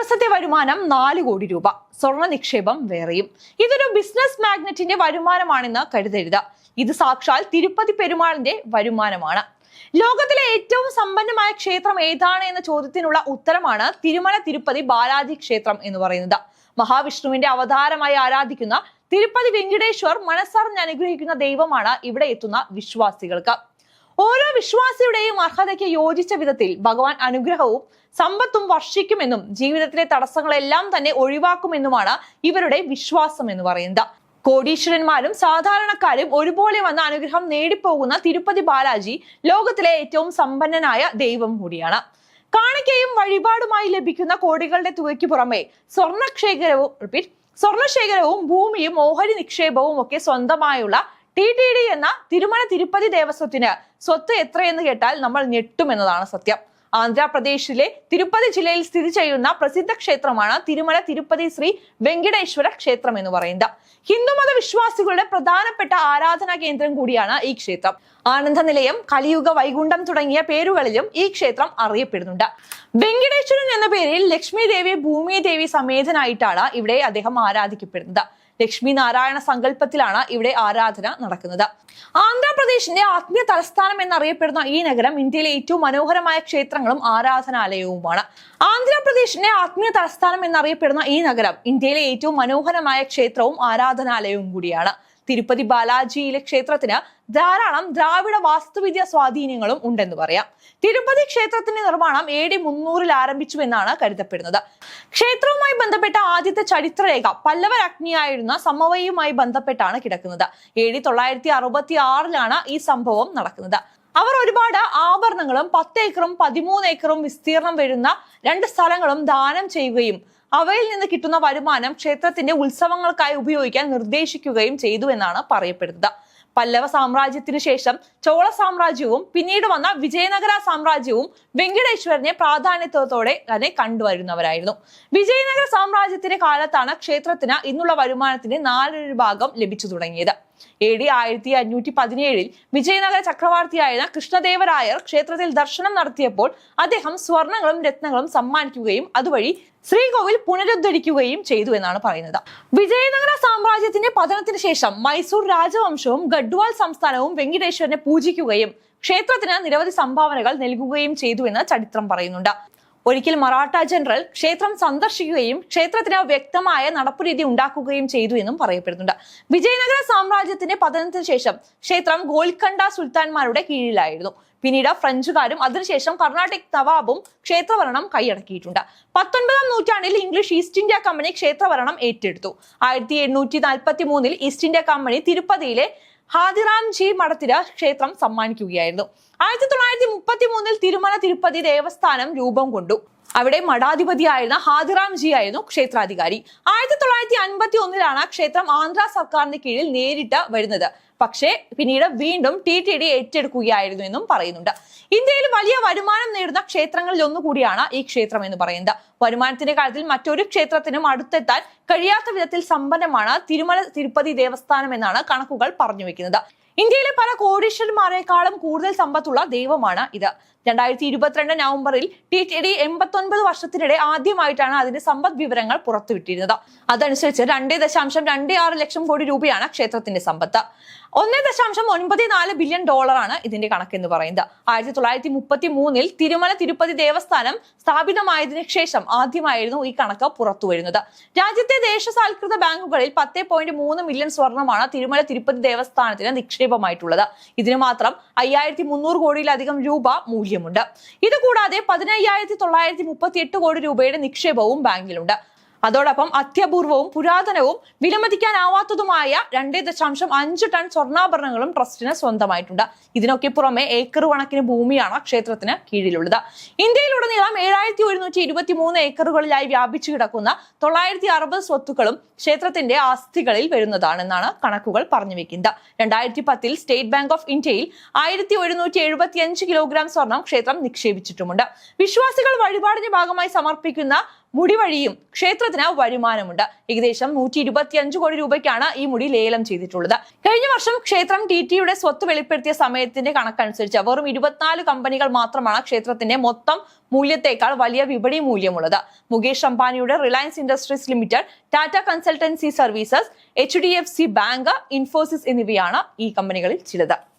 ദിവസത്തെ വരുമാനം നാല് കോടി രൂപ. സ്വർണ നിക്ഷേപം വേറെയും. ഇതൊരു ബിസിനസ് മാഗ്നറ്റിന്റെ വരുമാനമാണെന്ന് കരുതരുത്. ഇത് സാക്ഷാൽ തിരുപ്പതി പെരുമാളിന്റെ വരുമാനമാണ്. ലോകത്തിലെ ഏറ്റവും സമ്പന്നമായ ക്ഷേത്രം ഏതാണ് എന്ന ചോദ്യത്തിനുള്ള ഉത്തരമാണ് തിരുമല തിരുപ്പതി ബാലാജി ക്ഷേത്രം എന്ന് പറയുന്നത്. മഹാവിഷ്ണുവിന്റെ അവതാരമായി ആരാധിക്കുന്ന തിരുപ്പതി വെങ്കിടേശ്വർ മനസ്സറിഞ്ഞ് അനുഗ്രഹിക്കുന്ന ദൈവമാണ് ഇവിടെ എത്തുന്ന വിശ്വാസികൾക്ക്. ഓരോ വിശ്വാസിയുടെയും അർഹതയ്ക്ക് യോജിച്ച വിധത്തിൽ ഭഗവാൻ അനുഗ്രഹവും സമ്പത്തും വർഷിക്കുമെന്നും ജീവിതത്തിലെ തടസ്സങ്ങളെല്ലാം തന്നെ ഒഴിവാക്കുമെന്നുമാണ് ഇവരുടെ വിശ്വാസം എന്ന് പറയുന്നത്. കോടീശ്വരന്മാരും സാധാരണക്കാരും ഒരുപോലെ വന്ന അനുഗ്രഹം നേടിപ്പോകുന്ന തിരുപ്പതി ബാലാജി ലോകത്തിലെ ഏറ്റവും സമ്പന്നനായ ദൈവം കൂടിയാണ്. കാണിക്കയും വഴിപാടുമായി ലഭിക്കുന്ന കോടികളുടെ തുകയ്ക്ക് പുറമെ സ്വർണക്ഷേഖരവും റിപ്പീറ്റ് സ്വർണശേഖരവും ഭൂമിയും ഓഹരി നിക്ഷേപവും ഒക്കെ സ്വന്തമായുള്ള ടി ടി ഡി എന്ന തിരുമല തിരുപ്പതി ദേവസ്വത്തിന് സ്വത്ത് എത്രയെന്ന് കേട്ടാൽ നമ്മൾ ഞെട്ടുമെന്നതാണ് സത്യം. ആന്ധ്രാപ്രദേശിലെ തിരുപ്പതി ജില്ലയിൽ സ്ഥിതി ചെയ്യുന്ന പ്രസിദ്ധ ക്ഷേത്രമാണ് തിരുമല തിരുപ്പതി ശ്രീ വെങ്കടേശ്വര ക്ഷേത്രം എന്ന് പറയുന്നത്. ഹിന്ദുമത വിശ്വാസികളുടെ പ്രധാനപ്പെട്ട ആരാധനാ കേന്ദ്രം കൂടിയാണ് ഈ ക്ഷേത്രം. ആനന്ദ നിലയം കലിയുഗ വൈകുണ്ഠം തുടങ്ങിയ പേരുകളിലും ഈ ക്ഷേത്രം അറിയപ്പെടുന്നുണ്ട്. വെങ്കടേശ്വരൻ എന്ന പേരിൽ ലക്ഷ്മി ദേവി ഭൂമി ദേവി സമേതനായിട്ടാണ് ഇവിടെ അദ്ദേഹം ആരാധിക്കപ്പെടുന്നത്. ലക്ഷ്മി നാരായണ സങ്കല്പത്തിലാണ് ഇവിടെ ആരാധന നടക്കുന്നത്. ആന്ധ്രാപ്രദേശിന്റെ ആത്മീയ തലസ്ഥാനം എന്നറിയപ്പെടുന്ന ഈ നഗരം ഇന്ത്യയിലെ ഏറ്റവും മനോഹരമായ ക്ഷേത്രങ്ങളും ആരാധനാലയവുമാണ്. ആന്ധ്രാപ്രദേശിന്റെ ആത്മീയ തലസ്ഥാനം എന്നറിയപ്പെടുന്ന ഈ നഗരം ഇന്ത്യയിലെ ഏറ്റവും മനോഹരമായ ക്ഷേത്രവും ആരാധനാലയവും കൂടിയാണ്. തിരുപ്പതി ബാലാജിയിലെ ക്ഷേത്രത്തിന് ധാരാളം ദ്രാവിഡ വാസ്തുവിദ്യ സ്വാധീനങ്ങളും ഉണ്ടെന്ന് പറയാം. തിരുപ്പതി ക്ഷേത്രത്തിന്റെ നിർമ്മാണം എ ഡി മുന്നൂറിൽ ആരംഭിച്ചു എന്നാണ് കരുതപ്പെടുന്നത്. ക്ഷേത്രവുമായി ബന്ധപ്പെട്ട ആദ്യത്തെ ചരിത്രരേഖ പല്ലവർ രാജ്ഞിയായിരുന്ന സമവയുമായി ബന്ധപ്പെട്ടാണ് കിടക്കുന്നത്. എ ഡി തൊള്ളായിരത്തി അറുപത്തി ആറിലാണ് ഈ സംഭവം നടക്കുന്നത്. അവർ ഒരുപാട് ആഭരണങ്ങളും പത്ത് ഏക്കറും പതിമൂന്ന് ഏക്കറും വിസ്തീർണം വരുന്ന രണ്ട് സ്ഥലങ്ങളും ദാനം ചെയ്യുകയും അവയിൽ നിന്ന് കിട്ടുന്ന വരുമാനം ക്ഷേത്രത്തിന്റെ ഉത്സവങ്ങൾക്കായി ഉപയോഗിക്കാൻ നിർദ്ദേശിക്കുകയും ചെയ്തു എന്നാണ് പറയപ്പെടുന്നത്. പല്ലവ സാമ്രാജ്യത്തിന് ശേഷം ചോള സാമ്രാജ്യവും പിന്നീട് വന്ന വിജയനഗര സാമ്രാജ്യവും വെങ്കടേശ്വരനെ പ്രാധാന്യത്തോടെ തന്നെ കണ്ടുവരുന്നവരായിരുന്നു. വിജയനഗര സാമ്രാജ്യത്തിന്റെ കാലത്താണ് ക്ഷേത്രത്തിന് ഇന്നുള്ള വരുമാനത്തിന്റെ നാലൊരു ഭാഗം ലഭിച്ചു തുടങ്ങിയത്. എ ഡി ആയിരത്തി അഞ്ഞൂറ്റി പതിനേഴിൽ വിജയനഗര ചക്രവർത്തിയായിരുന്ന കൃഷ്ണദേവരായർ ക്ഷേത്രത്തിൽ ദർശനം നടത്തിയപ്പോൾ അദ്ദേഹം സ്വർണങ്ങളും രത്നങ്ങളും സമ്മാനിക്കുകയും അതുവഴി ശ്രീകോവിൽ പുനരുദ്ധരിക്കുകയും ചെയ്തു എന്നാണ് പറയുന്നത്. വിജയനഗര സാമ്രാജ്യത്തിന്റെ പതനത്തിന് ശേഷം മൈസൂർ രാജവംശവും ഗഡ്വാൾ സംസ്ഥാനവും വെങ്കടേശ്വരനെ പൂജിക്കുകയും ക്ഷേത്രത്തിന് നിരവധി സംഭാവനകൾ നൽകുകയും ചെയ്തു എന്ന് ചരിത്രം പറയുന്നുണ്ട്. ഒരിക്കൽ മറാഠ ജനറൽ ക്ഷേത്രം സന്ദർശിക്കുകയും ക്ഷേത്രത്തിന് വ്യക്തമായ നടപ്പുരീതി ഉണ്ടാക്കുകയും ചെയ്തു എന്നും പറയപ്പെടുന്നുണ്ട്. വിജയനഗര സാമ്രാജ്യത്തിന്റെ പതനത്തിന് ശേഷം ക്ഷേത്രം ഗോൽക്കണ്ട സുൽത്താൻമാരുടെ കീഴിലായിരുന്നു. പിന്നീട് ഫ്രഞ്ചുകാരും അതിനുശേഷം കർണാട്ടിക് തവാബും ക്ഷേത്രഭരണം കൈയടക്കിയിട്ടുണ്ട്. പത്തൊൻപതാം നൂറ്റാണ്ടിൽ ഇംഗ്ലീഷ് ഈസ്റ്റ് ഇന്ത്യ കമ്പനി ക്ഷേത്രഭരണം ഏറ്റെടുത്തു. ആയിരത്തി എണ്ണൂറ്റി നാൽപ്പത്തി മൂന്നിൽ ഈസ്റ്റ് ഇന്ത്യ കമ്പനി തിരുപ്പതിയിലെ ഹാദിറാംജി മഠത്തിന് ക്ഷേത്രം സമ്മാനിക്കുകയായിരുന്നു. ആയിരത്തി തൊള്ളായിരത്തി മുപ്പത്തി മൂന്നിൽ തിരുമല തിരുപ്പതി ദേവസ്ഥാനം രൂപം കൊണ്ടു. അവിടെ മഠാധിപതിയായിരുന്ന ഹാദിറാംജി ആയിരുന്നു ക്ഷേത്രാധികാരി. ആയിരത്തി തൊള്ളായിരത്തി അൻപത്തി ഒന്നിലാണ് ക്ഷേത്രം ആന്ധ്ര സർക്കാരിന്റെ കീഴിൽ നേരിട്ട് വരുന്നത്. പക്ഷേ പിന്നീട് വീണ്ടും ടി ടി ഡി ഏറ്റെടുക്കുകയായിരുന്നു എന്നും പറയുന്നുണ്ട്. ഇന്ത്യയിൽ വലിയ വരുമാനം നേടുന്ന ക്ഷേത്രങ്ങളിൽ ഒന്നുകൂടിയാണ് ഈ ക്ഷേത്രം എന്ന് പറയുന്നത്. വരുമാനത്തിന്റെ കാര്യത്തിൽ മറ്റൊരു ക്ഷേത്രത്തിനും അടുത്തെത്താൻ കഴിയാത്ത വിധത്തിൽ സമ്പന്നമാണ് തിരുമല തിരുപ്പതി ദേവസ്ഥാനം എന്നാണ് കണക്കുകൾ പറഞ്ഞു വെക്കുന്നത്. ഇന്ത്യയിലെ പല കോടീശ്വരന്മാരെക്കാളും കൂടുതൽ സമ്പത്തുള്ള ദൈവമാണ് ഇത്. രണ്ടായിരത്തി ഇരുപത്തിരണ്ട് നവംബറിൽ ടി ടി ഡി എൺപത്തൊൻപത് വർഷത്തിനിടെ ആദ്യമായിട്ടാണ് അതിന്റെ സമ്പദ് വിവരങ്ങൾ പുറത്തുവിട്ടിരുന്നത്. അതനുസരിച്ച് രണ്ടേ ദശാംശം രണ്ടേ ആറ് ലക്ഷം കോടി രൂപയാണ് ക്ഷേത്രത്തിന്റെ സമ്പത്ത്. ഒന്നേ ദശാംശം ഒൻപത് നാല് ബില്യൺ ഡോളറാണ് ഇതിന്റെ കണക്കെന്ന് പറയുന്നത്. ആയിരത്തി തൊള്ളായിരത്തി മുപ്പത്തി മൂന്നിൽ തിരുമല തിരുപ്പതി ദേവസ്ഥാനം സ്ഥാപിതമായതിനു ശേഷം ആദ്യമായിരുന്നു ഈ കണക്ക് പുറത്തു വരുന്നത് രാജ്യത്തെ ദേശസാൽകൃത ബാങ്കുകളിൽ പത്ത് പോയിന്റ് മൂന്ന് മില്യൺ സ്വർണമാണ് തിരുമല തിരുപ്പതി ദേവസ്ഥാനത്തിന് നിക്ഷേപമായിട്ടുള്ളത്. ഇതിന് മാത്രം അയ്യായിരത്തി മുന്നൂറ് കോടിയിലധികം രൂപ മൂല്യമുണ്ട് ഇത് കൂടാതെ പതിനയ്യായിരത്തി തൊള്ളായിരത്തി മുപ്പത്തി എട്ട് കോടി രൂപയുടെ നിക്ഷേപവും ബാങ്കിലുണ്ട്. അതോടൊപ്പം അത്യപൂർവവും പുരാതനവും വിലമതിക്കാനാവാത്തതുമായ രണ്ടേ ദശാംശം അഞ്ച് ടൺ സ്വർണാഭരണങ്ങളും ട്രസ്റ്റിന് സ്വന്തമായിട്ടുണ്ട്. ഇതിനൊക്കെ പുറമെ ഏക്കർ കണക്കിന് ഭൂമിയാണ് ക്ഷേത്രത്തിന് കീഴിലുള്ളത്. ഇന്ത്യയിലുടനീളം ഏഴായിരത്തി ഒരുന്നൂറ്റി ഇരുപത്തി മൂന്ന് ഏക്കറുകളിലായി വ്യാപിച്ചു കിടക്കുന്ന തൊള്ളായിരത്തി അറുപത് സ്വത്തുക്കളും ക്ഷേത്രത്തിന്റെ ആസ്തികളിൽ വരുന്നതാണെന്നാണ് കണക്കുകൾ പറഞ്ഞു വെക്കുന്നത്. രണ്ടായിരത്തി പത്തിൽ സ്റ്റേറ്റ് ബാങ്ക് ഓഫ് ഇന്ത്യയിൽ ആയിരത്തി ഒരുന്നൂറ്റി എഴുപത്തി അഞ്ച് കിലോഗ്രാം സ്വർണം ക്ഷേത്രം നിക്ഷേപിച്ചിട്ടുമുണ്ട്. വിശ്വാസികൾ വഴിപാടിന്റെ ഭാഗമായി സമർപ്പിക്കുന്ന മുടി വഴിയും ക്ഷേത്രത്തിന് വരുമാനമുണ്ട്. ഏകദേശം നൂറ്റി ഇരുപത്തി അഞ്ച് കോടി രൂപയ്ക്കാണ് ഈ മുടി ലേലം ചെയ്തിട്ടുള്ളത്. കഴിഞ്ഞ വർഷം ക്ഷേത്രം ടി ടിയുടെ സ്വത്ത് വെളിപ്പെടുത്തിയ സമയത്തിന്റെ കണക്കനുസരിച്ച് വെറും ഇരുപത്തിനാല് കമ്പനികൾ മാത്രമാണ് ക്ഷേത്രത്തിന്റെ മൊത്തം മൂല്യത്തേക്കാൾ വലിയ വിപണി മൂല്യമുള്ളത്. മുകേഷ് അംബാനിയുടെ Reliance industries limited Tata consultancy services H bank Infosys എന്നിവയാണ് ഈ കമ്പനികളിൽ ചിലത്.